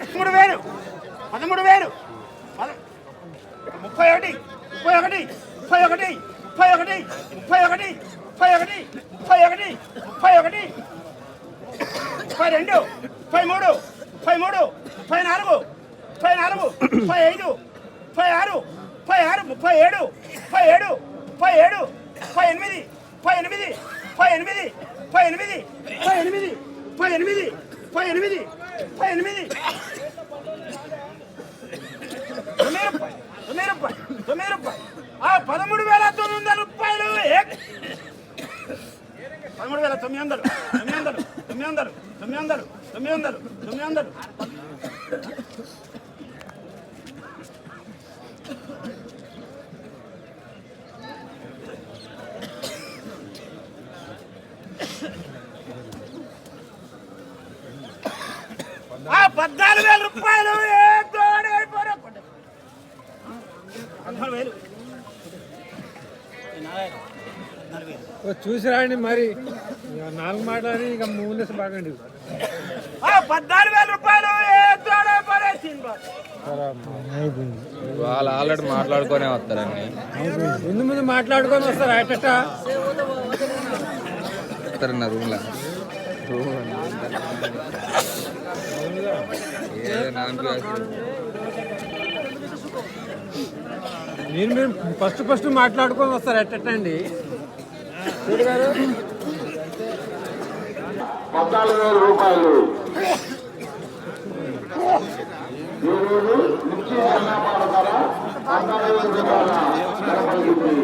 పదమూడు వేలు. పదమూడు వేలు. ముప్పై ఒకటి. ముప్పై ఒకటి. ముప్పై ఒకటి. ముప్పై ఒకటి ముప్పై ఒకటి ముప్పై ఒకటి ముప్పై ఒకటి ముప్పై ఒకటి. ముప్పై రెండు ముప్పై మూడు ముప్పై మూడు ముప్పై నాలుగు ముప్పై నాలుగు ముప్పై ఐదు ముప్పై ఆరు ముప్పై ఆరు ముప్పై ఏడు ముప్పై ఏడు ముప్పై ఏడు ముప్పై ఎనిమిది ముప్పై ఎనిమిది ముప్పై ఎనిమిది ముప్పై ఎనిమిది ముప్పై ఎనిమిది ముప్పై ఎనిమిది ముప్పై ఎనిమిది ముప్పై ఎనిమిది. తొమ్మిది రూపాయలు తొమ్మిది రూపాయలు తొమ్మిది రూపాయలు. ఆ పదమూడు వేల తొమ్మిది వందల రూపాయలు ఏ- పదమూడు వేల తొమ్మిది వందలు తొమ్మిది వందలు తొమ్మిది వందలు తొమ్మిది వందలు తొమ్మిది వందలు తొమ్మిది వందలు. ఆ పద్నాలుగు వేల రూపాయలు పద్నాలుగు వేలు. చూసి రాండి మరి. ఇక నాలుగు మాటలని ఇక మూడు బాగండి. ఆ పద్నాలుగు వేల రూపాయలు వాళ్ళు ఆల్రెడీ మాట్లాడుకునే వస్తారండి. ముందు ముందు మాట్లాడుకొని వస్తారు అట్ట వస్తారు నా రూమ్లో నేను మీరు ఫస్ట్ ఫస్ట్ మాట్లాడుకొని వస్తారు ఎట్ట అండి. చూడు గారు పద్నాలుగు వేల రూపాయలు. ఈరోజు మిర్చి అన్నపాల ధర పద్నాలుగు వేల రూపాయల పలికింది